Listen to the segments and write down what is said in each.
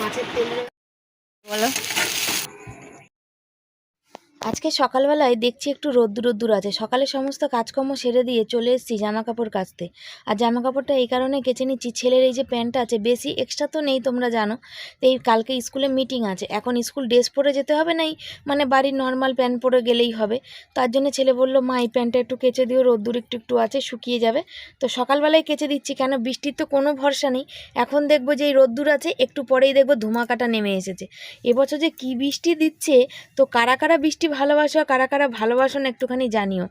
মাছের তেল বলো। আজকে সকালবেলায় দেখছি একটু রোদ্দুর রোদ্দুর আছে। সকালে সমস্ত কাজকর্ম সেরে দিয়ে চলে এসেছি জামা কাপড় কাচতে। আর জামা কাপড়টা এই কারণে কেচে নিচ্ছি, ছেলের এই যে প্যান্টটা আছে, বেশি এক্সট্রা তো নেই তোমরা জানো। এই কালকে স্কুলে মিটিং আছে, এখন স্কুল ড্রেস পরে যেতে হবে নাই মানে বাড়ির নর্মাল প্যান্ট পরে গেলেই হবে। তার জন্য ছেলে বলল, মা, এই প্যান্টটা একটু কেচে দিও, রোদ্দুর একটু একটু আছে, শুকিয়ে যাবে। তো সকালবেলায় কেচে দিচ্ছি, কেন বৃষ্টির তো কোনো ভরসা নেই। এখন দেখব যে এই রোদ্দুর আছে, একটু পরেই দেখব ধুমাকাটা নেমে এসেছে। এবছর যে কী বৃষ্টি দিচ্ছে, তো কারা কারা বৃষ্টি ভালোবাসো, কারা কারা ভালোবাসো না একটুখানি জানিও।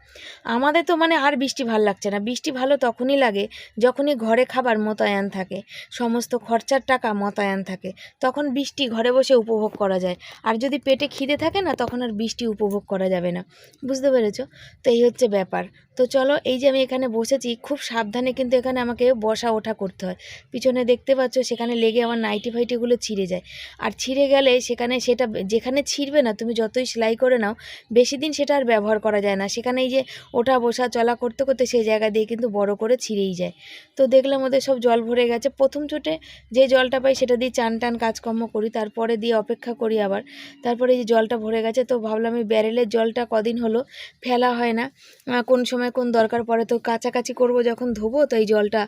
আমাদের তো মানে আর বৃষ্টি ভালো লাগছে না। বৃষ্টি ভালো তখনই লাগে যখনই ঘরে খাবার মোতায়েন থাকে। সমস্ত খরচার টাকা মোতায়েন থাকে। তখন বৃষ্টি ঘরে বসে উপভোগ করা যায়। আর যদি পেটে খিদে থাকে না, তখন আর বৃষ্টি উপভোগ করা যাবে না। বুঝতে পেরেছ? তো এই হচ্ছে ব্যাপার। তো চলো, এই যে আমি এখানে বসেছি, খুব সাবধানে কিন্তু এখানে আমাকে বসা ওঠা করতে হয়। পিছনে দেখতে পাচ্ছ, সেখানে লেগে আমার নাইটি ফাইটিগুলো ছিঁড়ে যায়। আর ছিঁড়ে গেলে সেখানে সেটা যেখানে ছিঁড়বে না, তুমি যতই সেলাই করে নাও, বেশি দিন সেটা আর ব্যবহার করা যায় না। সেখানে এই যে ওঠা বসা চলা করতে করতে সেই জায়গা দিয়ে কিন্তু বড় করে ছিঁড়েই যায়। তো দেখলাম ওদের সব জল ভরে গেছে। প্রথম চোটে যে জলটা পাই সেটা দিয়ে চান টান কাজকর্ম করি, তারপরে দিয়ে অপেক্ষা করি আবার। তারপরে এই যে জলটা ভরে গেছে, তো ভাবলাম এই ব্যারেলের জলটা কদিন হলো, ফেলা হয় না। কোন সময় কোন দরকার পড়ে তো কাছাকাছি করব যখন ধোবো, তো এই জলটা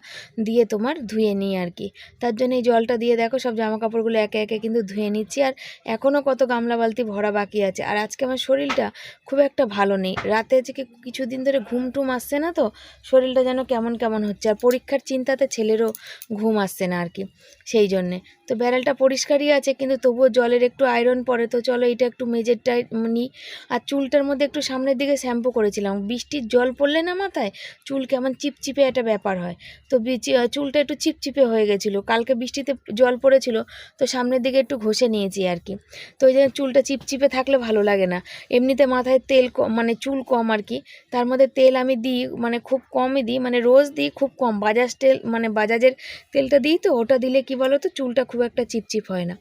দিয়ে তোমার ধুয়ে নিই আর কি। তার জন্য এই জলটা দিয়ে দেখো সব জামা কাপড়গুলো একে একে কিন্তু ধুয়ে নিচ্ছি আর এখনও কত গামলা বালতি ভরা বাকি আছে। আর আজকে আমার শরীরটা খুব একটা ভালো নেই। রাতে আজকে কিছুদিন ধরে ঘুম টুম আসছে না তো, শরীরটা যেন কেমন কেমন হচ্ছে। আর পরীক্ষার চিন্তাতে ছেলেরও ঘুম আসছে না আর কি, সেই জন্যে। তো ব্যারেলটা পরিষ্কারই আছে, কিন্তু তবুও জলের একটু আয়রন পড়ে, তো চলো এটা একটু মেজেরটা নিই। আর চুলটার মধ্যে একটু সামনের দিকে শ্যাম্পু করেছিলাম। বৃষ্টির জল পড়লে না মাথায়? চুল কেমন চিপচিপে একটা ব্যাপার হয়। তো চুলটা একটু চিপচিপে হয়ে গেছিল। কালকে বৃষ্টিতে জল পড়েছিল। তো সামনের দিকে একটু ঘষে নিয়েছি আর কি। তো ওই যে চুলটা চিপচিপে থাকলে ভালো লাগে না। এমনিতে মাথায় তেল মানে চুল কম আর কি। তার মধ্যে তেল আমি দিই মানে খুব কমই দিই। মানে রোজ দিই খুব কম। বাজাজ তেল মানে বাজাজের তেলটা দিই তো, ওটা দিলে কি বলো তো চুলটা খুব একটা চিপচিপ হয় না।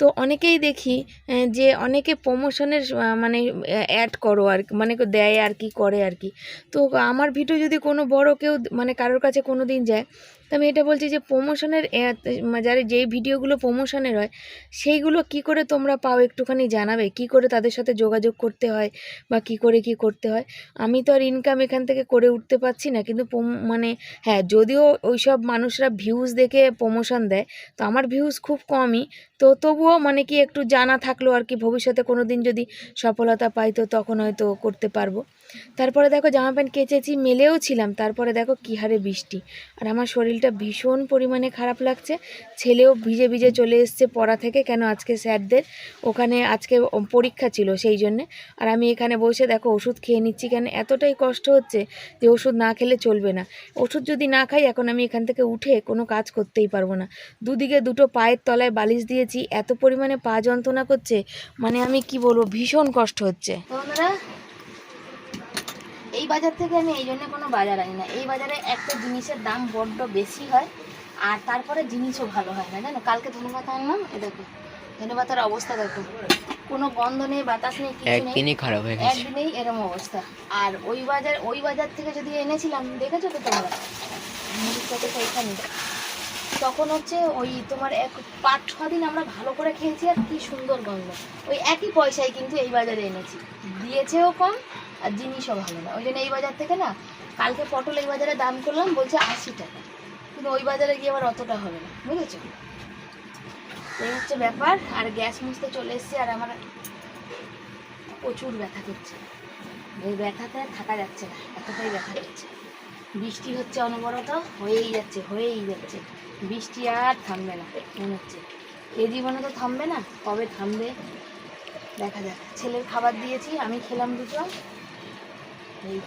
তো অনেকেই দেখি যে অনেকে প্রমোশনের মানে অ্যাড করো আর মানে দেয় আর কি, করে আর কি। তো আমার ভিডিও যদি কোনো বড় কেউ মানে কারোর কাছে কোনো দিন যায়, তো আমি এটা বলছি যে প্রমোশনের যারা যেই ভিডিওগুলো প্রমোশনের হয় সেইগুলো কি করে তোমরা পাও একটুখানি জানাবে? কি করে তাদের সাথে যোগাযোগ করতে হয় বা কি করে কি করতে হয়? আমি তো আর ইনকাম এখান থেকে করে উঠতে পারছি না, কিন্তু মানে হ্যাঁ যদিও ওইসব মানুষরা ভিউজ দেখে প্রমোশন দেয়, তো আমার ভিউজ খুব কমই, তো তবুও মানে কি একটু জানা থাকল আর কি, ভবিষ্যতে কোনো দিন যদি সফলতা পাই তো তখন হয়তো করতে পারব। তারপরে দেখো জামা প্যান্ট কেচেছি, মেলেও ছিলাম। তারপরে দেখো কী হারে বৃষ্টি। আর আমার শরীরটা ভীষণ পরিমাণে খারাপ লাগছে। ছেলেও ভিজে ভিজে চলে এসছে পড়া থেকে, কেন আজকে স্যারদের? ওখানে আজকে পরীক্ষা ছিল সেই জন্যে। আর আমি এখানে বসে দেখো ওষুধ খেয়ে নিচ্ছি কেন? এতটাই কষ্ট হচ্ছে যে ওষুধ না খেলে চলবে না। ওষুধ যদি না খাই, এখন আমি এখান থেকে উঠে কোনো কাজ করতেই পারব না। দুদিকে দুটো পায়ের তলায় বালিশ দিয়েছি, এত পরিমাণে পা যন্ত্রণা করছে মানে আমি কি বলব, ভীষণ কষ্ট হচ্ছে। এই বাজার থেকে আমি এই জন্য কোনো বাজার আনি না। এই বাজারে একটা জিনিসের দাম বড্ড বেশি হয় আর তারপরে জিনিসও ভালো হয় না জানো? কালকে ধন্যবাদ আনলাম এ দেখো ধন্যবাদের অবস্থা দেখো। কোনো গন্ধ নেই বাতাস নেই কিছু নেই একদিনই খারাপ হয়ে গেছে। একদিনেই এরম অবস্থা। আর ওই বাজার ওই বাজার থেকে যদি এনেছিলাম দেখেছ তো তোমরা? প্যাকেট তখন হচ্ছে ওই তোমার এক পাঁচ ছ দিন আমরা ভালো করে খেয়েছি আর কি সুন্দর গন্ধ। ওই একই পয়সায় কিন্তু এই বাজারে এনেছি। দিয়েছেও কম আর জিনিসও ভালো না। ওই জন্য এই বাজার থেকে না, কালকে পটল এই বাজারে দাম করলাম, বলছে আশি টাকা। কিন্তু ওই বাজারে গিয়ে আবার অতটা হবে না, বুঝেছ? এই হচ্ছে ব্যাপার, আর গ্যাস মুছতে চলে এসেছি, আর আমার প্রচুর ব্যথা করছে। এই ব্যথাতে থাকা যাচ্ছে না, এতটাই ব্যথা করছে। বৃষ্টি হচ্ছে অনবরত, হয়েই যাচ্ছে হয়েই যাচ্ছে। বৃষ্টি আর থামবে না, মনে হচ্ছে। এ জীবনে তো থামবে না, কবে থামবে, দেখা যাক। ছেলের খাবার দিয়েছি, আমি খেলাম দুটো। এই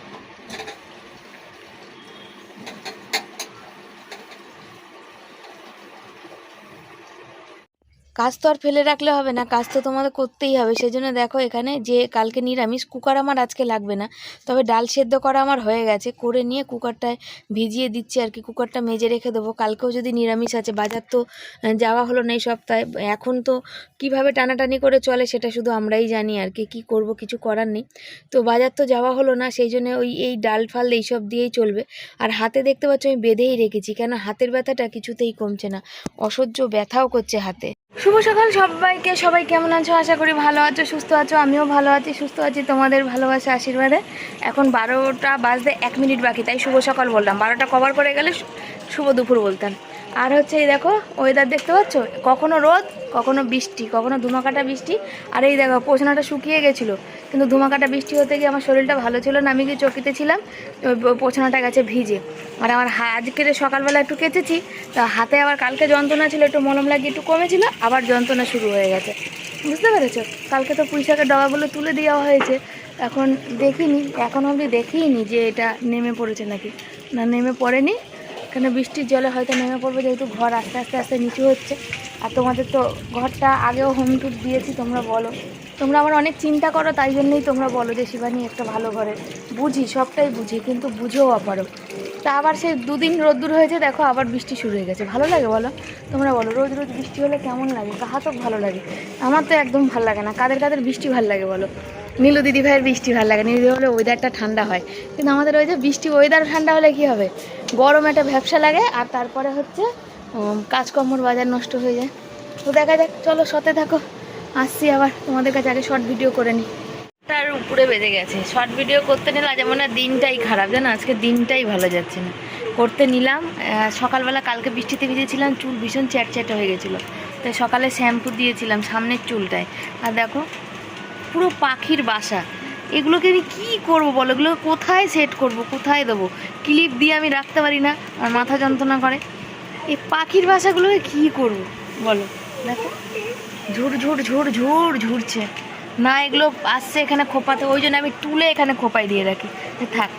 কাজ তো আর ফেলে রাখলে হবে না, কাজ তো তোমাদের করতেই হবে। সেই জন্য দেখো এখানে যে কালকে নিরামিষ, কুকার আমার আজকে লাগবে না। তবে ডাল সেদ্ধ করা আমার হয়ে গেছে, করে নিয়ে কুকারটায় ভিজিয়ে দিচ্ছি আর কি। কুকারটা মেজে রেখে দেবো। কালকেও যদি নিরামিষ আছে, বাজার তো যাওয়া হলো না এই সপ্তাহে। এখন তো কীভাবে টানাটানি করে চলে সেটা শুধু আমরাই জানি আর কি, কী করব কিছু করার নেই। তো বাজার তো যাওয়া হলো না, সেই জন্য ওই, এই ডাল ফাল এইসব দিয়েই চলবে। আর হাতে দেখতে পাচ্ছ আমি বেঁধেই রেখেছি, কেন হাতের ব্যথাটা কিছুতেই কমছে না। অসহ্য ব্যথাও করছে হাতে। শুভ সকাল সবাইকে। সবাই কেমন আছো? আশা করি ভালো আছো, সুস্থ আছো। আমিও ভালো আছি, সুস্থ আছি। তোমাদের ভালোবাসা আশীর্বাদে। এখন বারোটা বাজতে এক মিনিট বাকি, তাই শুভ সকাল বললাম। বারোটা কভার করে গেলে শুভ দুপুর বলতাম আর হচ্ছে এই দেখো ওয়েদার দেখতে পাচ্ছ? কখনো রোদ, কখনো বৃষ্টি, কখনো ধুমাকাটা বৃষ্টি। আর এই দেখো পোছনাটা শুকিয়ে গেছিল। কিন্তু ধুমাকাটা বৃষ্টি হতে গিয়ে আমার শরীরটা ভালো ছিল না, আমি কি চকিতে ছিলাম পোছানাটা গেছে ভিজে। আর আমার আজকের সকালবেলা একটু কেচেছি, তা হাতে আবার কালকে যন্ত্রণা ছিল, একটু মলম লাগিয়ে একটু কমেছিল, আবার যন্ত্রণা শুরু হয়ে গেছে। বুঝতে পেরেছ? কালকে তো পুঁইশাকের ডবাগুলো তুলে দেওয়া হয়েছে। এখন দেখিনি, এখন অবধি দেখিনি যে এটা নেমে পড়েছে নাকি। না, নেমে পড়েনি। কেন বৃষ্টির জলে হয়তো নেমে পড়বে, যেহেতু ঘর আস্তে আস্তে আস্তে নিচু হচ্ছে। আর তোমাদের তো ঘরটা আগেও হোম টুর দিয়েছি, তোমরা বলো। তোমরা আমার অনেক চিন্তা করো, তাই জন্যই তোমরা বলো যে শিবানী একটা ভালো ঘরে। বুঝি, সবটাই বুঝি, কিন্তু বুঝেও অপারো তা আবার সে দুদিন রোদ্দুর হয়েছে, দেখো আবার বৃষ্টি শুরু হয়ে গেছে। ভালো লাগে বলো? তোমরা বলো, রোজ রোজ বৃষ্টি হলে কেমন লাগে? কাহাতক ভালো লাগে? আমার তো একদম ভালো লাগে না। কাদের কাদের বৃষ্টি ভালো লাগে বলো? নীলু দিদি ভাইয়ের বৃষ্টি ভালো লাগে। নীলু হলে ওয়েদারটা ঠান্ডা হয়। কিন্তু আমাদের ওই যে বৃষ্টি ওয়েদার ঠান্ডা হলে কি হবে? গরম একটা ব্যবসা লাগে, আর তারপরে হচ্ছে কাজকর্মর বাজার নষ্ট হয়ে যায়। তো দেখা যাক, চলো সতে থাকো। আসছি আবার, তোমাদের কাছে আগে শর্ট ভিডিও করে নিই। তার উপরে বেজে গেছে। শর্ট ভিডিও করতে নিলে আজ মনে দিনটাই খারাপ, জানো? আজকে দিনটাই ভালো যাচ্ছে না। করতে নিলাম সকালবেলা কালকে বৃষ্টিতে ভিজেছিলাম, চুল ভীষণ চ্যাটচ্যাটে হয়ে গেছিল। তাই সকালে শ্যাম্পু দিয়েছিলাম, সামনের চুলটায়। আর দেখো পুরো পাখির বাসা। এগুলোকে আমি কী করব বলো? এগুলো কোথায় সেট করব? কোথায় দেবো? ক্লিপ দিয়ে আমি রাখতে পারি না আর মাথা যন্ত্রণা করে। এই পাখির বাসাগুলোকে কী করব বলো? দেখো, ঝুর ঝুর ঝুর ঝুর, ঝুরছে। না, এগুলো আসছে এখানে খোপাতে, ওই জন্য আমি তুলে এখানে খোপায় দিয়ে রাখি। থাক।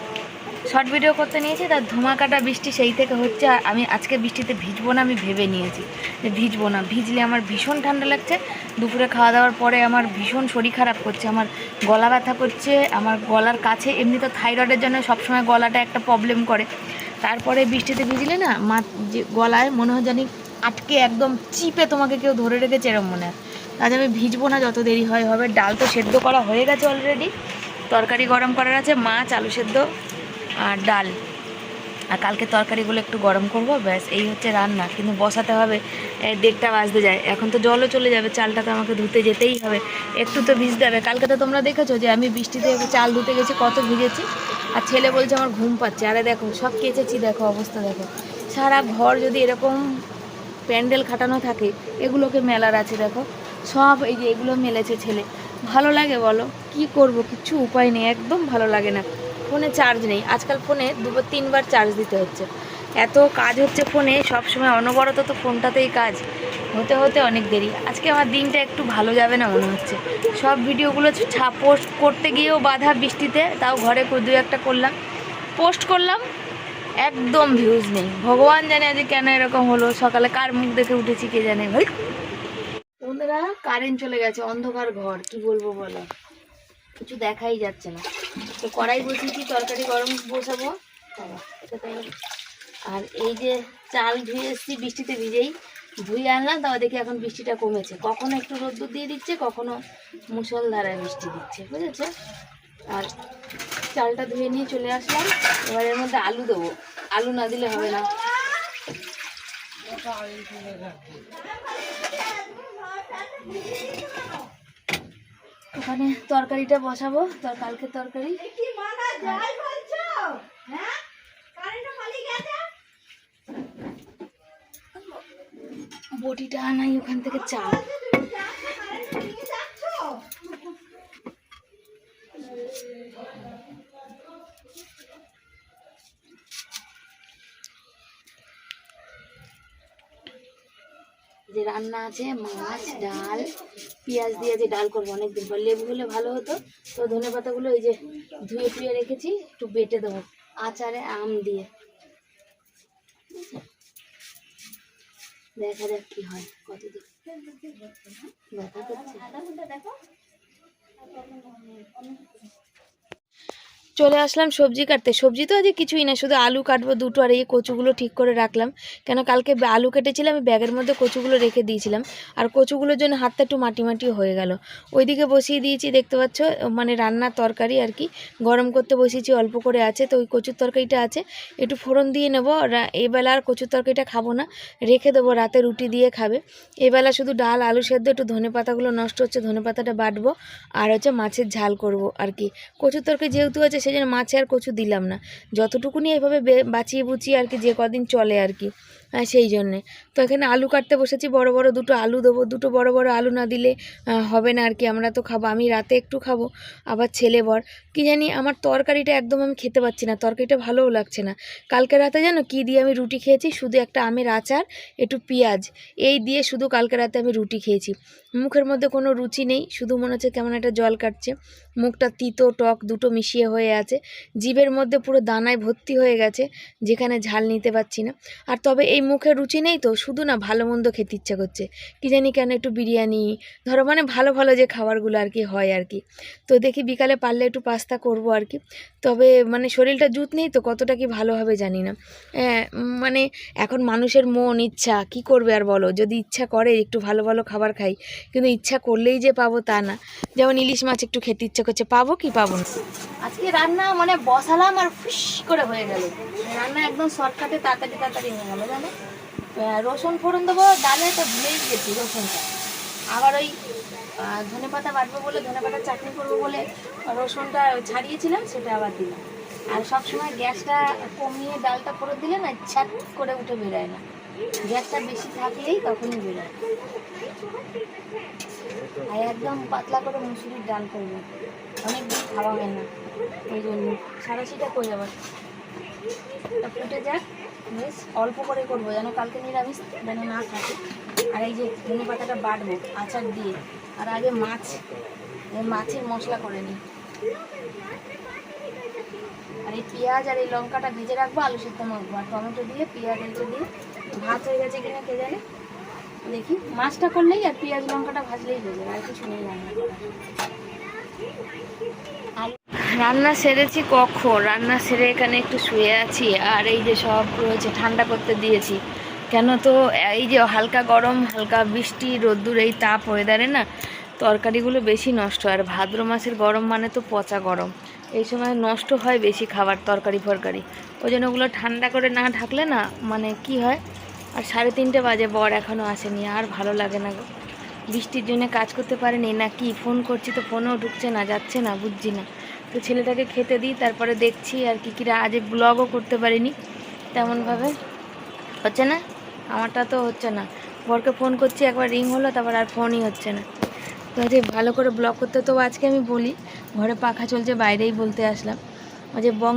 শর্ট ভিডিও করতে নিয়েছি, তার ধোঁয়াকাটা বৃষ্টি সেই থেকে হচ্ছে, আর আমি আজকে বৃষ্টিতে ভিজবো না, আমি ভেবে নিয়েছি যে ভিজবো না। ভিজলে আমার ভীষণ ঠান্ডা লাগছে, দুপুরে খাওয়া দাওয়ার পরে আমার ভীষণ শরীর খারাপ করছে, আমার গলা ব্যথা করছে, আমার গলার কাছে এমনি তো থাইরয়েডের জন্য সবসময় গলাটা একটা প্রবলেম করে। তারপরে বৃষ্টিতে ভিজলে না, মা যে গলায় মনে হয় জানি আটকে একদম চিপে তোমাকে কেউ ধরে রেখেছে এরম মনে হয়। আজ আমি ভিজবো না, যত দেরি হয়, হবে। ডাল তো সেদ্ধ করা হয়ে গেছে অলরেডি তরকারি গরম করার আছে, মাছ, আলু সেদ্ধ। আর ডাল। আর কালকে তরকারিগুলো একটু গরম করব, ব্যাস এই হচ্ছে রান্না। কিন্তু বসাতে হবে দেড়টা বাজতে যায়। এখন তো জলও চলে যাবে, চালটা তো আমাকে ধুতে যেতেই হবে। একটু তো ভিজতে হবে। কালকে তো তোমরা দেখেছ যে আমি বৃষ্টিতে চাল ধুতে গেছি, কত ভিজেছি। আর ছেলে বলছে আমার ঘুম পাচ্ছে। আরে দেখো, সব কেচেছি, দেখো অবস্থা দেখো। সারা ঘর যদি এরকম প্যান্ডেল খাটানো থাকে, এগুলোকে মেলার আছে দেখো। সব এই যে এগুলো মেলেছে ছেলে। ভালো লাগে বলো? কি করব? কিচ্ছু উপায় নেই, একদম ভালো লাগে না। ফোনে চার্জ নেই। আজকাল ফোনে দুবার, তিনবার চার্জ দিতে হচ্ছে। এত কাজ হচ্ছে ফোনে সব সময় অনবরত তো ফোনটাতেই কাজ। হতে হতে অনেক দেরি। আজকে আমার দিনটা একটু ভালো যাবে না মনে হচ্ছে। সব ভিডিওগুলো পোস্ট করতে গিয়েও বাধা বৃষ্টিতে, তাও ঘরে দু একটা করলাম। পোস্ট করলাম, একদম ভিউজ নেই। ভগবান জানে আজ কেন এরকম হলো। সকালে কার মুখ দেখে উঠেছি কে জানে ভাই। বন্ধুরা কারেন্ট চলে গেছে, অন্ধকার ঘর। কি বলব বলো? কিছু দেখাই যাচ্ছে না। তো কড়াই বসিয়েছি, তরকারি গরম বসাবো। আর এই যে চাল ধুয়ে এসেছি, বৃষ্টিতে ভিজেই ধুয়ে আনলাম, তাও দেখি এখন বৃষ্টিটা কমেছে। কখনো একটু রোদ্দুর দিয়ে দিচ্ছে, কখনো মুসলধারায় বৃষ্টি দিচ্ছে, বুঝেছ? আর চালটা ধুয়ে নিয়ে চলে আসলাম। এবার এর মধ্যে আলু দেবো। আলু না দিলে হবে না। ওখানে তরকারিটা বসাবো তোর কালকে তরকারি। বটিটা আনাই ওখান থেকে চাল যে রান্না আছে মাছ ডাল। পেঁয়াজ দিয়ে যে ডাল করব, অনেকদিন পর। লেবু হলে ভালো হতো। তো ধনে পাতাগুলো এই যে ধুয়ে টুয়ে রেখেছি, একটু বেটে দেবো। আচারে আম দিয়ে। দেখা যাক কি হয় কতদিন। ব্যথা করছে চলে আসলাম সবজি কাটতে। সবজি তো আজকে কিছুই না, শুধু আলু কাটবো দুটো আর এই কচুগুলো ঠিক করে রাখলাম। কেন কালকে আলু কেটেছিলাম, আমি ব্যাগের মধ্যে কচুগুলো রেখে দিয়েছিলাম। আর কচুগুলোর জন্য হাতটা একটু মাটি মাটি হয়ে গেল। ওইদিকে বসিয়ে দিয়েছি, দেখতে পাচ্ছ মানে রান্নার তরকারি আর কি। গরম করতে বসিয়েছি, অল্প করে আছে, তো ওই কচুর তরকারিটা আছে। একটু ফোড়ন দিয়ে নেব এবেলা আর কচুর তরকারিটা খাব না। রেখে দেবো, রাতে রুটি দিয়ে খাবে। এবেলা শুধু ডাল, আলু সেদ্ধ, একটু ধনে পাতাগুলো নষ্ট হচ্ছে, ধনে পাতাটা বাটবো। আর হচ্ছে মাছের ঝাল করব আর কি। কচুর তরকারি যেহেতু আছে সেই জন্য মাছে আর কচু দিলাম না। যতটুকুনি এইভাবে বাঁচিয়ে বুচিয়ে আর কি যে কদিন চলে আর কি। সেই জন্যে। তো এখানে আলু কাটতে বসেছি, বড় বড় দুটো আলু দেবো। দুটো বড় বড় আলু না দিলে হবে না আর কি আমরা তো খাব। আমি রাতে একটু খাব, আবার ছেলে বর। কি জানি, আমার তরকারিটা একদম আমি খেতে পাচ্ছি না, তরকারিটা ভালোও লাগছে না। কালকে রাতে জানো কি দিয়ে আমি রুটি খেয়েছি? শুধু একটা আমের আচার, একটু পেঁয়াজ। এই দিয়ে শুধু কালকে রাতে আমি রুটি খেয়েছি। মুখের মধ্যে কোনো রুচি নেই, শুধু মনে হচ্ছে কেমন একটা জল কাটছে। মুখটা তিতো, টক দুটো মিশিয়ে হয়ে আছে। জিভের মধ্যে পুরো দানায় ভর্তি হয়ে গেছে, যেখানে ঝাল নিতে পারছি না। আর তবে এই মুখে রুচি নেই তো শুধু না ভালো মন্দ খেতে ইচ্ছা করছে। কি জানি কেন একটু বিরিয়ানি ধরো মানে ভালো ভালো যে খাবারগুলো আর কি হয় আর কি। তো দেখি বিকালে পারলে একটু পাস্তা করব আর কি। তবে মানে শরীরটা জুত নেই তো কতটা কি ভালো হবে জানি না। হ্যাঁ, মানে এখন মানুষের মন ইচ্ছা কি করবে আর বলো? যদি ইচ্ছা করে একটু ভালো ভালো খাবার খাই কিন্তু ইচ্ছা করলেই যে পাবো তা না। যেমন ইলিশ মাছ একটু খেতে ইচ্ছা করছে পাবো কি পাবো না? আজকে রান্না মানে বসালাম আর ফুস করে হয়ে গেল। রান্না একদম শর্টকাটে তাড়াতাড়ি তাড়াতাড়ি হয়ে গেল জানো? রসুন ফোড়ন দেবো, ডালে তো ভুলেই গেছি রসুনটা। আবার ওই ধনে পাতা বাটবো বলে, ধনে পাতা চাটনি করব বলে রসুনটা ছাড়িয়েছিলাম, সেটা আবার দিলাম। আর সব সময় গ্যাসটা কমিয়ে ডালটা করে দিলে না ছাট করে উঠে বেরোয় না। গ্যাসটা বেশি থাকলেই তখনই বেরোয়। আর একদম পাতলা করে মুসুরির ডাল করব। অনেক দিন খাওয়া হয় না, ওই জন্য। সারাশিটা করে যাবার ফুটে যাক। বেশ অল্প করে করব, যেন কালকে নিরামিষ, যেন না থাকে। আর এই যে ধনে পাতাটা বাটবো আচার দিয়ে। আর আগে মাছ মাছের মশলা করে নিই। আর এই পেঁয়াজ আর এই লঙ্কাটা ভেজে রাখব, আলু সিদ্ধ মাখবো। আর টমেটো দিয়ে, পেঁয়াজ এইটা দিয়ে, ভাত হয়ে গেছে কিনা কে জানে? দেখি। মাছটা করলেই আর পেঁয়াজ লঙ্কাটা ভাজলেই হয়ে যাবে, আর কিছু নেই রান্না করার। রান্না সেরেছি কখন? রান্না সেরে এখানে একটু শুয়ে আছি। আর এই যে সব রয়েছে, ঠান্ডা করতে দিয়েছি। কেন তো, এই যে হালকা গরম, হালকা বৃষ্টি, রোদ্দুর, এই তাপ ওয়েদারে না, তরকারিগুলো বেশি নষ্ট। আর ভাদ্র মাসের গরম মানে তো পচা গরম। এই সময় নষ্ট হয় বেশি খাবার, তরকারি, ফরকারি। ওই জন্য ওগুলো ঠান্ডা করে না ঢাকলে না মানে কি হয়? আর সাড়ে তিনটে বাজে, বর এখনও আসেনি। আর ভালো লাগে না বৃষ্টির জন্য কাজ করতে পারেনি, না কি? ফোন করছি তো, ফোনও ঢুকছে না, যাচ্ছে না, বুঝছি না। তো ছেলেটাকে খেতে দিই, তারপরে দেখছি আর কি কিরা, আজ ব্লগও করতে পারিনি তেমনভাবে। হচ্ছে না? আমারটা তো হচ্ছে না। বরকে ফোন করছি, একবার রিং হলো, তারপর আর ফোনই হচ্ছে না। তো যে ভালো করে ব্লগ করতে, তো আজকে আমি বলি, ঘরে পাখা চলছে, বাইরেই বলতে আসলাম। যে বং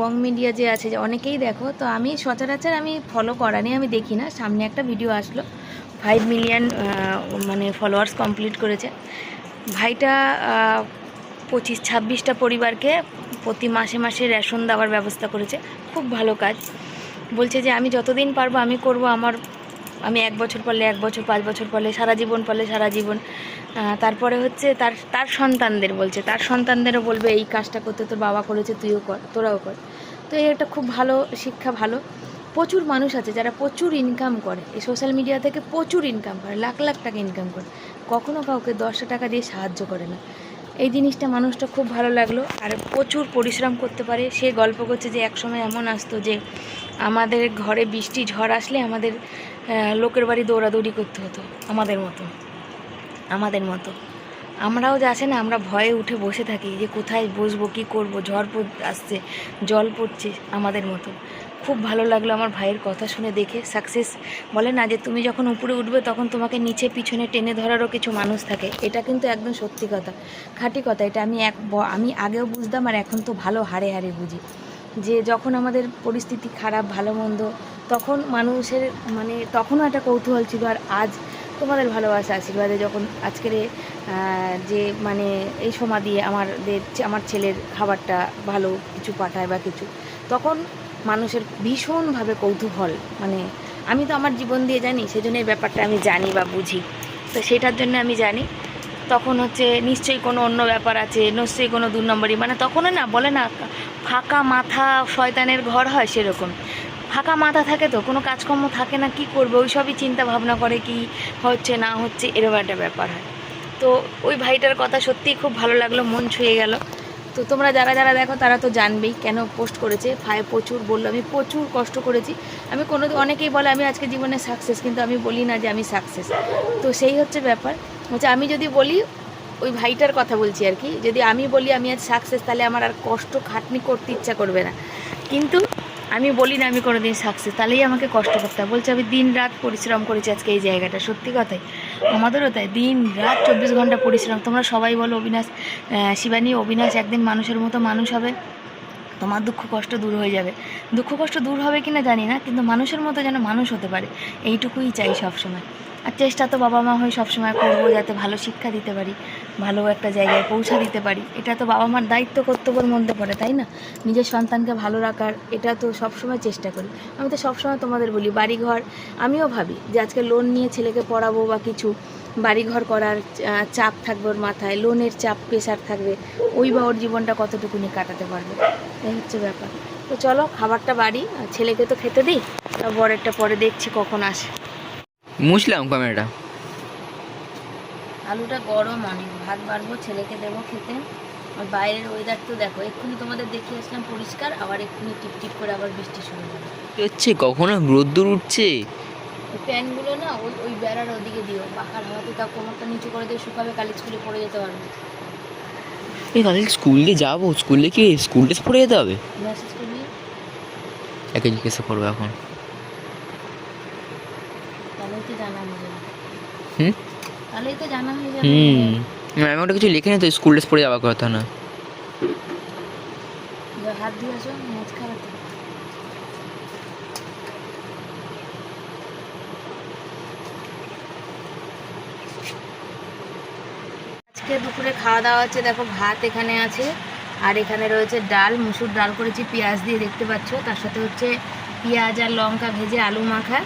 বং মিডিয়া যে আছে, যে অনেকেই দেখো, তো আমি সচরাচর আমি ফলো করা নিয়ে আমি দেখি না। সামনে একটা ভিডিও আসলো ফাইভ মিলিয়ন মানে ফলোয়ার্স কমপ্লিট করেছে। ভাইটা পঁচিশ, ছাব্বিশটা পরিবারকে প্রতি মাসে মাসে রেশন দেওয়ার ব্যবস্থা করেছে। খুব ভালো কাজ। বলছে যে, আমি যতদিন পারব আমি করব আমার, আমি এক বছর পরলে এক বছর, পাঁচ বছর পরলে সারা জীবন পরলে সারা জীবন। তারপরে হচ্ছে তার তার সন্তানদের বলছে, তার সন্তানদেরও বলবে, এই কাজটা করতে তোর বাবা করেছে, তুইও কর, তোরাও কর। তো এই একটা খুব ভালো শিক্ষা, ভালো। প্রচুর মানুষ আছে যারা প্রচুর ইনকাম করে। এই সোশ্যাল মিডিয়া থেকে প্রচুর ইনকাম করে, লাখ লাখ টাকা ইনকাম করে। কখনো কাউকে দশটা টাকা দিয়ে সাহায্য করে না। এই জিনিসটা মানুষটা খুব ভালো লাগল আর প্রচুর পরিশ্রম করতে পারে। সে গল্প করছে যে, একসময় এমন আসতো যে, আমাদের ঘরে বৃষ্টি ঝড় আসলে আমাদের লোকের বাড়ি দৌড়াদৌড়ি করতে হতো, আমাদের মতো আমাদের মতো। আমরাও যে আসে না, আমরা ভয়ে উঠে বসে থাকি যে, কোথায় বসবো, কী করব, ঝড় আসছে, জল পড়ছে, আমাদের মতো। খুব ভালো লাগল আমার ভাইয়ের কথা শুনে দেখে। সাকসেস বলে না যে তুমি যখন উপরে উঠবে তখন তোমাকে নিচে পিছনে টেনে ধরারও কিছু মানুষ থাকে। এটা কিন্তু একদম সত্যি কথা। খাঁটি কথা এটা। আমি এক আমি আগেও বুঝতাম আর এখন তো ভালো হারে হারে বুঝি। যে যখন আমাদের পরিস্থিতি খারাপ, ভালো, মন্দ, তখন মানুষের মানে তখনও একটা কৌতূহল ছিল আর আজ তোমাদের ভালোবাসা আশীর্বাদে যখন আজকের যে মানে এই সময় দিয়ে আমাদের, আমার ছেলের খাবারটা ভালো কিছু পাঠায় বা কিছু, তখন মানুষের ভীষণভাবে কৌতূহল। মানে আমি তো আমার জীবন দিয়ে জানি সেজন্য এই ব্যাপারটা আমি জানি বা বুঝি। তো সেটার জন্য আমি জানি। তখন হচ্ছে নিশ্চয়ই কোনো অন্য ব্যাপার আছে, নিশ্চয়ই কোনো দু নম্বরই। মানে তখনও না, বলে না, ফাঁকা মাথা শয়তানের ঘর হয় সেরকম। ফাঁকা মাথা থাকে তো, কোনো কাজকর্ম থাকে না, কি করবে? ওই সবই চিন্তা ভাবনা করে কি হচ্ছে, না হচ্ছে, এরকম একটা ব্যাপার হয়। তো ওই ভাইটার কথা সত্যিই খুব ভালো লাগল, মন ছুঁয়ে গেল। তো তোমরা যারা যারা দেখো, তারা তো জানবেই কেন পোস্ট করেছে। ভাই প্রচুর বলল, আমি প্রচুর কষ্ট করেছি। আমি কোনো অনেকেই বলে, আমি আজকে জীবনে সাকসেস কিন্তু আমি বলি না যে আমি সাকসেস তো সেই হচ্ছে ব্যাপার। হচ্ছে আমি যদি বলি, ওই ভাইটার কথা বলছি আর কি, যদি আমি বলি আমি আজ সাকসেস তাহলে আমার আর কষ্ট খাটনি করতে ইচ্ছা করবে না। কিন্তু আমি বলি না আমি কোনো দিন সাকসেস তাহলেই আমাকে কষ্ট করতে বলছে, আমি দিন রাত পরিশ্রম করেছি আজকে এই জায়গাটা। সত্যি কথাই। আমাদেরও তাই। দিন, রাত, চব্বিশ ঘণ্টা পড়েছিলাম তোমরা সবাই বলো, অবিনাশ শিবানী, অবিনাশ, একদিন মানুষের মতো মানুষ হবে। তোমার দুঃখ, কষ্ট দূর হয়ে যাবে। দুঃখ, কষ্ট দূর হবে কিনা জানি না, কিন্তু মানুষের মতো যেন মানুষ হতে পারে, এইটুকুই চাই সবসময়। আর চেষ্টা তো বাবা মা হয়ে সবসময় করব, যাতে ভালো শিক্ষা দিতে পারি। ভালো একটা জায়গায় পৌঁছে দিতে পারি। এটা তো বাবা মার দায়িত্ব, কর্তব্যের মধ্যে পড়ে, তাই না? নিজের সন্তানকে ভালো রাখার এটা তো সবসময় চেষ্টা করি। আমি তো সবসময় তোমাদের বলি, বাড়িঘর, আমিও ভাবি যে আজকে লোন নিয়ে ছেলেকে পড়াবো বা কিছু, বাড়িঘর করার চাপ থাকবে ওর মাথায় লোনের চাপ প্রেশার থাকবে, ওই বা ওর জীবনটা কতটুকুনি কাটাতে পারবে? এই হচ্ছে ব্যাপার। তো চলো, খাবারটা বাড়ি ছেলেকে তো খেতে দিই বরেরটা পরে দেখছি কখন আসে। মুছলাম ক্যামেরাটা আলুটা গরম অনেক। ভাত বাড়বো ছেলেকে দেবো খেতে। আর বাইরের ওয়েদার তো দেখো এক্ষুনি তোমাদের দেখিয়ে আসলাম পরিষ্কার আবার এক্ষুনি টিপ টিপ করে আবার বৃষ্টি শুরু হচ্ছে? কখনো রোদ্দুর উঠছে? প্যানগুলো না ওই ওই বেড়ার ওদিকে দিও। পাখার হাওয়াতে তাও কোমরটা নিচু করে দিয়ে শুকাবে কালি স্কুলে পড়ে যেতে পারবে। এই কালকে স্কুলে যাব স্কুলে কি স্কুল ড্রেস পরে যেতে হবে? মেসেজ করবি একে জিজ্ঞাসা করব এখন। তাহলেই তো জানা হুম? তাহলেই তো জানা হয়ে যাবে। হুম। আমি ওটা কিছু লিখে নি তো স্কুল ড্রেস পরে যাওয়ার কথা না। হাত দিয়ে আসো মুখ খারাপ আজকে দুপুরে খাওয়া দাওয়া হচ্ছে দেখো ভাত এখানে আছে আর এখানে রয়েছে ডাল মুসুর ডাল করেছি পেঁয়াজ দিয়ে দেখতে পাচ্ছ তার সাথে হচ্ছে পেঁয়াজ আর লঙ্কা ভেজে আলু মাখা।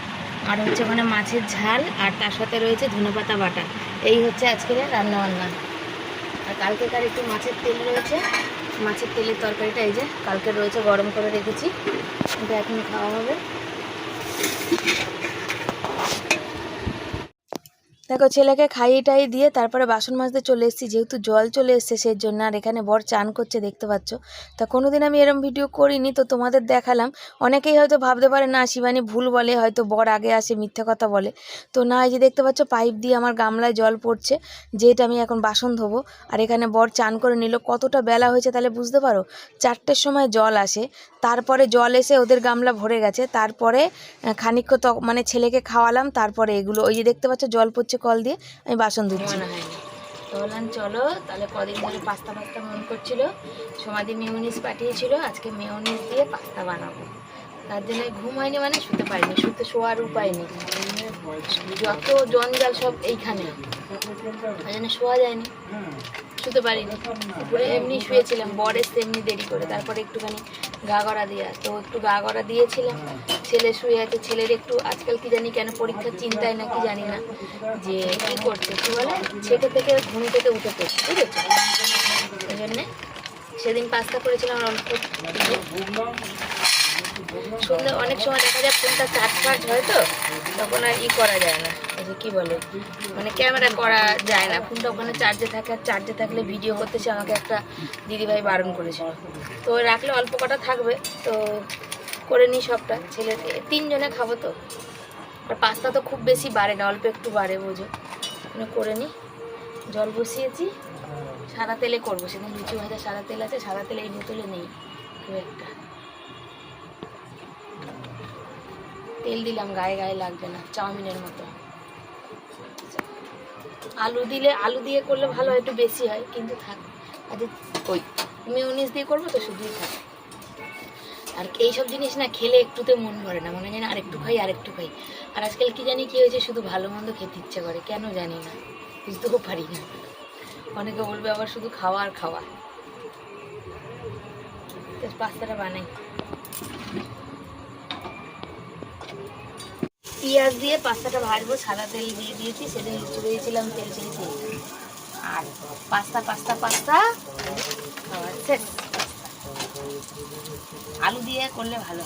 আর হচ্ছে ওখানে মাছের ঝাল, আর তার সাথে রয়েছে ধনেপাতা বাটা। এই হচ্ছে আজকের রান্না বান্না আর কালকেকার একটু মাছের তেল রয়েছে। মাছের তেলের তরকারিটা এই যে, কালকে রয়েছে গরম করে রেখেছি। এটা এখন খাওয়া হবে। দেখো, ছেলেকে খাইয়ে টাইয়ে দিয়ে তারপরে বাসন মাজতে চলে এসেছি। যেহেতু জল চলে এসছে সেই জন্য আর এখানে বর চান করছে, দেখতে পাচ্ছ। তা কোনোদিন আমি এরম ভিডিও করিনি, তো তোমাদের দেখালাম। অনেকেই হয়তো ভাবতে পারে, না, শিবানী ভুল বলে, হয়তো বর আগে আসে, মিথ্যে কথা বলে। তো না, এই যে দেখতে পাচ্ছ, পাইপ দিয়ে আমার গামলায় জল পড়ছে, যেটা আমি এখন বাসন ধোবো। আর এখানে বর চান করে নিল, কতটা বেলা হয়েছে তাহলে বুঝতে পারো? চারটের সময় জল আসে। তারপরে জল এসে ওদের গামলা ভরে গেছে। তারপরে তক মানে ছেলেকে খাওয়ালাম, তারপরে এগুলো, ওই যে দেখতে পাচ্ছ, জল পড়ছে কল দিয়ে আমি বাসন ধুচ্ছি। তো বললাম, চলো, তাহলে কদিন ধরে পাস্তা পাস্তা মন করছিল। সমাধি মেয়নিস পাঠিয়েছিল, আজকে মেয়নিস দিয়ে পাস্তা বানাবো। তার জন্য ঘুম হয়নি মানে শুতে পারিনি, শুতে শোয়ার উপায় নেই। যত জঞ্জাল সব এইখানে। জন্য শোয়া যায়নি, শুতে পারিনি। এমনি শুয়েছিলাম, বর এসছে এমনি দেরি করে, তারপরে একটুখানি গা গড়া দিয়া। তো একটু গা গড়া দিয়েছিলাম। ছেলে শুয়ে আছে। ছেলের একটু আজকাল কি জানি কেন পরীক্ষার চিন্তায় নাকি জানি না যে কি করছে, কি বলে? ছেটে থেকে ঘুম থেকে উঠে পড়ছে, বুঝেছ? ওই জন্যে সেদিন পাস্তা করেছিলাম অল্প সন্ধ্যে অনেক সময় দেখা যায় ফোনটা চার্জ ফার্জ হয় তো, তখন আর ই করা যায় না। যে কী বলে মানে ক্যামেরা করা যায় না। ফোনটা ওখানে চার্জে থাকে, আর চার্জে থাকলে ভিডিও করতে সে আমাকে একটা দিদিভাই বারণ করেছিল। তো রাখলে অল্প কটা থাকবে, তো করে নিই সবটা। ছেলে তিনজনে খাব তো। আর পাস্তা তো খুব বেশি বাড়ে না, অল্প একটু বাড়ে বোঝো। মানে করে নিই। জল বসিয়েছি, সাদা তেলে করব, সেদিন লুচি ভাজা সাদা তেল আছে, সাদা তেল এই বোতলে নেই। খুব একটা। তেল দিলাম, গায়ে গায়ে লাগবে না, চাউমিনের মতো। আলু দিলে, আলু দিয়ে করলে ভালো হয়, একটু বেশি হয়, কিন্তু থাক। আজ ওই মিউনিস দিয়ে করব তো শুধুই থাক। আর এইসব জিনিস না খেলে একটুতে মন ভরে না, মনে হয় না আরেকটু খাই আরেকটু খাই। আর আজকাল কি জানি কি হয়েছে, শুধু ভালো মন্দ খেতে ইচ্ছে করে, কেন জানি না। বুঝতেও পারি না। অনেকে বলবে আবার শুধু খাওয়া আর খাওয়া। পাস্তাটা বানাই পেঁয়াজ দিয়ে পাস্তাটা ভাজবো, সাদা তেল দিয়ে দিয়েছি, সেদিন লুচি দিয়েছিলাম তেল ছেড়েছি আর পাস্তা পাস্তা পাস্তা আলু দিয়ে করলে ভালো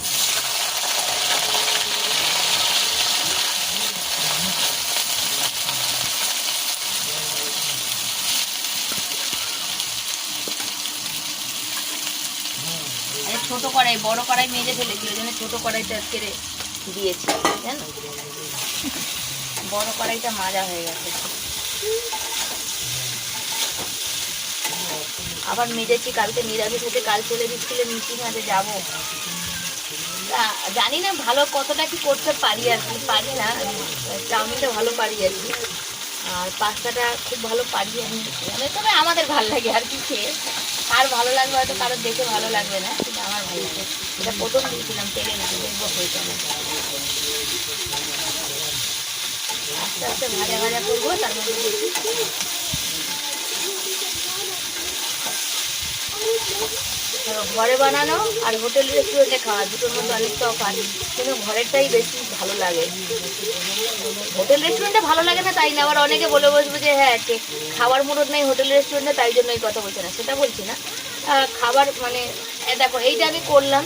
ছোট কড়াই, বড় কড়াই মেজে ফেলেছি, ওই জন্য ছোট কড়াইটা আজকে দিয়েছি, জানো? বড় কড়াইটা মাজা হয়ে গেছে। আবার মেজেছি, কালকে নিরামিষ হতে কাল চলে দিচ্ছিলে মিটিং আছে যাব। জানি না ভালো কতটা কি করতে পারি আর কি, পারি না। চাউমিনটা ভালো পারি আর কি। আর পাস্তাটা খুব ভালো পারি আমি মানে তবে আমাদের ভালো লাগে আর কি খেয়ে। আর ভালো লাগবে হয়তো কারোর দেখে ভালো লাগবে না কিন্তু আমার ভালো লাগে। এটা প্রথম দিয়েছিলাম, তেলে নাকি দেখব হয়েছে না আস্তে আস্তে ভাজা ভাজা করব তার মধ্যে দেখি ধরো ঘরে বানানো আর হোটেল রেস্টুরেন্টে খাওয়া, দুটোর মধ্যে অনেক তফাৎ কিন্তু ঘরেরটাই বেশি ভালো লাগে। হোটেল রেস্টুরেন্টে ভালো লাগে না তাই না? আবার অনেকে বলে বসবে যে হ্যাঁ খাবার মুরত নেই হোটেল রেস্টুরেন্টে তাই জন্য এই কথা বলছে না। সেটা বলছি না। খাবার মানে দেখো, এইটা আমি করলাম,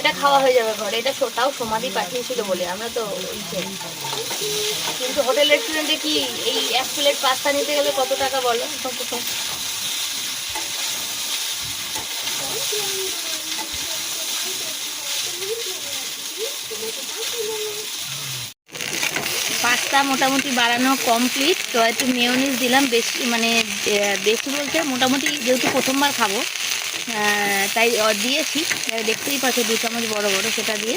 এটা খাওয়া হয়ে যাবে ঘরে। এটা তাও সমাধি পাঠিয়েছিল বলে, আমরা তো কিন্তু হোটেল রেস্টুরেন্টে কি এই এক প্লেট পাস্তা নিতে গেলে কত টাকা বলো? পাস্তা মোটামুটি বাড়ানো কমপ্লিট তো একটু মেয়নিজ দিলাম, বেশি মানে বেশি বলতে মোটামুটি যেহেতু প্রথমবার খাব তাই দিয়েছি। দেখতেই পাচ্ছ দু চামচ বড় বড় সেটা দিয়ে।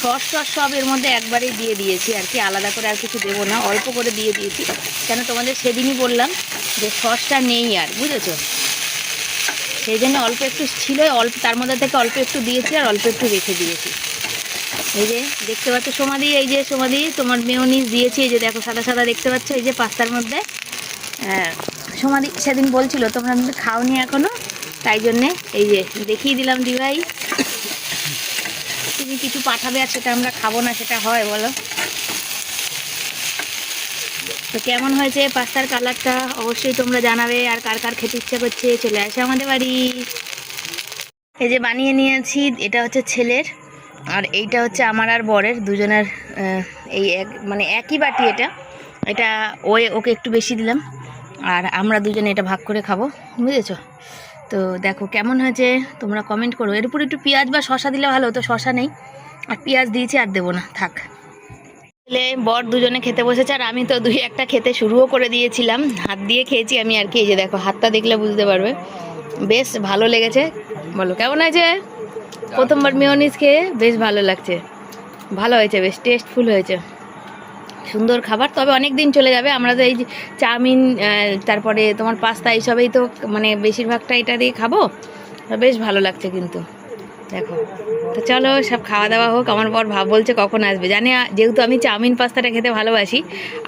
সস টস সব এর মধ্যে একবারেই দিয়ে দিয়েছি আর কি, আলাদা করে আর কিছু দেবো না, অল্প করে দিয়ে দিয়েছি। কেন তোমাদের সেদিনই বললাম যে সসটা নেই আর, বুঝেছ? সেই জন্য অল্প একটু ছিল অল্প তার মধ্যে থেকে অল্প একটু দিয়েছি আর অল্প একটু রেখে দিয়েছি। এই যে দেখতে পাচ্ছ সমাধি এই যে সমাধি তোমার মেয়নিজ দিয়েছি এই যে দেখো সাদা সাদা দেখতে পাচ্ছ এই যে পাস্তার মধ্যে। হ্যাঁ, সমাধি সেদিন বলছিল তোমরা খাওনি এখনও? তাই জন্যে এই যে দেখিয়ে দিলাম দিভাই তুমি কিছু পাঠাবে আর সেটা আমরা খাব না সেটা হয় বলো। তো কেমন হয়েছে পাস্তার কালারটা? অবশ্যই তোমরা জানাবে আর কার কার খেতে ইচ্ছা করছে চলে আসে আমাদের বাড়ি। এই যে বানিয়ে নিয়েছি, এটা হচ্ছে ছেলের আর এইটা হচ্ছে আমার আর বরের, দুজনের এই এক মানে একই বাটি এটা। এটা ও ওকে একটু বেশি দিলাম আর আমরা দুজনে এটা ভাগ করে খাব, বুঝেছ? তো দেখো কেমন হয়েছে, তোমরা কমেন্ট করো। এর উপর একটু পেঁয়াজ বা শশা দিলে ভালো হতো শশা নেই। আর পেঁয়াজ দিয়েছি আর দেবো না, থাক। ছেলে, বর দুজনে খেতে বসেছে আর আমি তো দুই একটা খেতে শুরুও করে দিয়েছিলাম। হাত দিয়ে খেয়েছি আমি আর কি, এই যে দেখো, হাতটা দেখলে বুঝতে পারবে। বেশ ভালো লেগেছে। বলো, কেমন আছে প্রথমবার মেয়নিজ খেয়ে বেশ ভালো লাগছে। ভালো হয়েছে, বেশ টেস্টফুল হয়েছে। সুন্দর খাবার, তবে অনেক দিন চলে যাবে। আমরা তো এই চাউমিন তারপরে তোমার পাস্তা, এইসবেই তো মানে বেশিরভাগটা এটা দিয়ে খাব। বেশ ভালো লাগছে কিন্তু। দেখো, তো চলো সব খাওয়া দাওয়া হোক, আমার বর ভাব বলছে কখন আসবে। জানি যেহেতু আমি চাউমিন পাস্তাটা খেতে ভালোবাসি,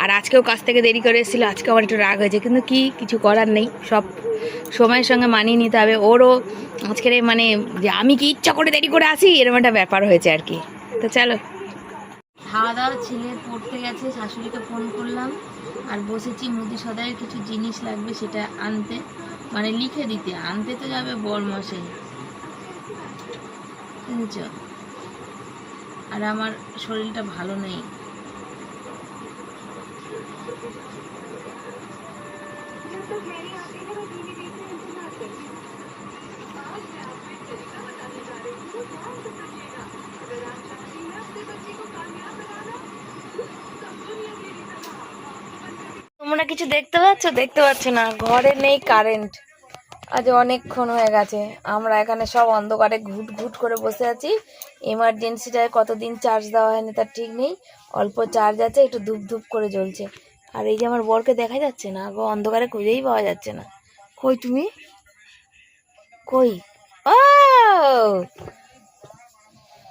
আর আজকেও কাছ থেকে দেরি করে এসেছিল, আজকে আমার একটু রাগ হয়েছে, কিন্তু কি কিছু করার নেই, সব সময়ের সঙ্গে মানিয়ে নিতে হবে। ওরও আজকের মানে যে আমি কি ইচ্ছা করে দেরি করে আসি, এরকম একটা ব্যাপার হয়েছে আর কি। তো চলো। খাওয়া দাওয়া, ছেলে পড়তে গেছে, শাশুড়িকে ফোন করলাম, আর বসেছি মুদি সদাইয়ের কিছু জিনিস লাগবে সেটা আনতে মানে লিখে দিতে। আনতে তো যাবে বর মশাই। বুঝেছ আর আমার শরীরটা ভালো নেই। তোমরা কিছু দেখতে পাচ্ছ? দেখতে পাচ্ছ না। ঘরে নেই কারেন্ট আজ অনেকক্ষণ হয়ে গেছে। আমরা এখানে সব অন্ধকারে ঘুট ঘুট করে বসে আছি। এমার্জেন্সিটায় কতদিন চার্জ দেওয়া হয়নি তার ঠিক নেই। অল্প চার্জ আছে, একটু ধূপ ধূপ করে জ্বলছে। আর এই যে আমার বরকে দেখা যাচ্ছে না, গো, অন্ধকারে খুঁজেই পাওয়া যাচ্ছে না। কই তুমি? কই? ও!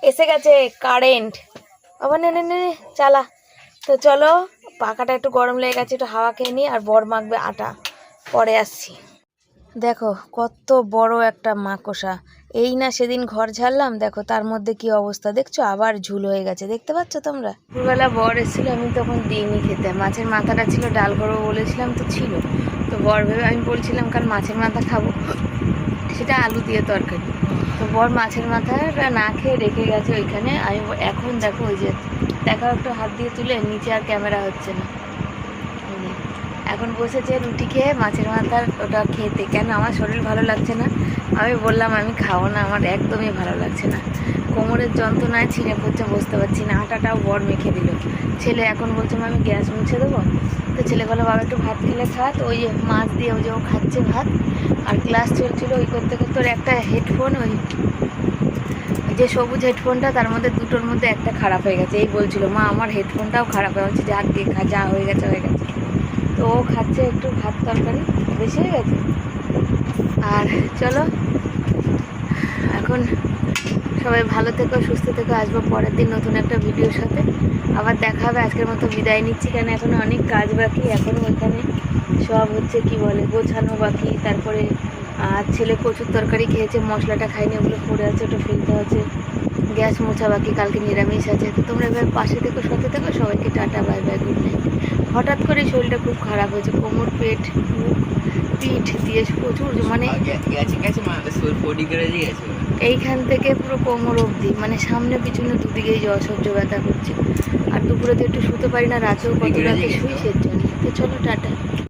এসে গেছে কারেন্ট আবার নে নে, চালা। তো চলো, পাখাটা একটু গরম লেগে গেছে, একটু হাওয়া খেয়ে নিই, আর বর মাখবে আটা। পরে আসছি। দেখো, কত বড় একটা মাকড়সা। এই না সেদিন ঘর ঝাড়লাম, দেখো তার মধ্যে কি অবস্থা। দেখছ, আবার ঝুল হয়ে গেছে। দেখতে পাচ্ছ তোমরা? দুপুরবেলা বর এসেছিল, আমি তখন দিইনি খেতে মাছের মাথাটা ছিল ডাল করব বলেছিলাম, তো ছিল। তো বর ভেবে আমি বলছিলাম কারণ মাছের মাথা খাব। সেটা আলু দিয়ে তরকারি। তো বর মাছের মাথাটা না খেয়ে রেখে গেছে ওইখানে। আমি এখন দেখো ওই যে দেখো একটু হাত দিয়ে তুলে, নিচে আর ক্যামেরা হচ্ছে না। এখন বসেছে রুটি খেয়ে মাছের মাথার ওটা খেতে। কেন? আমার শরীর ভালো লাগছে না। আমি বললাম, আমি খাব না। আমার একদমই ভালো লাগছে না। কোমরের যন্ত্রণায় ছিঁড়ে পড়ছে বসতে পারছি না। আটাটাও বর মেখে দিল। ছেলে এখন বলছে আমি গ্যাস মুছে দেবো? তো ছেলে বলে বাবা, একটু ভাত খেলে খা তো ওই মাছ দিয়ে ওই যে ও খাচ্ছে ভাত। আর ক্লাস চলছিল ওই করতে করতে ওর একটা হেডফোন, ওই যে সবুজ হেডফোনটা, তার মধ্যে দুটোর মধ্যে একটা খারাপ হয়ে গেছে। এই বলছিল, মা, আমার হেডফোনটাও খারাপ হয়ে গেছে। যা দিয়ে খা যা হয়ে গেছে হয়ে গেছে। তো ও খাচ্ছে একটু ভাত তরকারি, বেশি হয়ে গেছে। আর চলো, এখন সবাই ভালো থেকো, সুস্থ থেকো, আসব পরের দিন নতুন একটা ভিডিওর সাথে। আবার দেখা হবে, আজকের মতো বিদায় নিচ্ছি, কেন এখনও অনেক কাজ বাকি, এখনও ওইখানে সব হচ্ছে কি বলে, গোছানো বাকি, তারপরে আর ছেলে প্রচুর তরকারি খেয়েছে, মশলাটা খাইনি, ওগুলো পড়ে আছে, ওটা ফেলতে হচ্ছে, গ্যাস মোছা বাকি, কালকে নিরামিষ আছে। তো তোমরা এবার পাশে থেকো, সাথে থেকো, সবাইকে tata, bye bye, good night. হঠাৎ করে শরীরটা খুব খারাপ হয়েছে কোমর পেট মুখ পিঠ দিয়ে প্রচুর মানে এইখান থেকে পুরো কোমর অবধি মানে সামনে পিছনে দুদিকেই যে অসহ্য ব্যথা করছে আর দুপুরে তো একটু শুতে পারি না রাতেও কত রাতে শুই সের জন্য। তো চলো টাটা।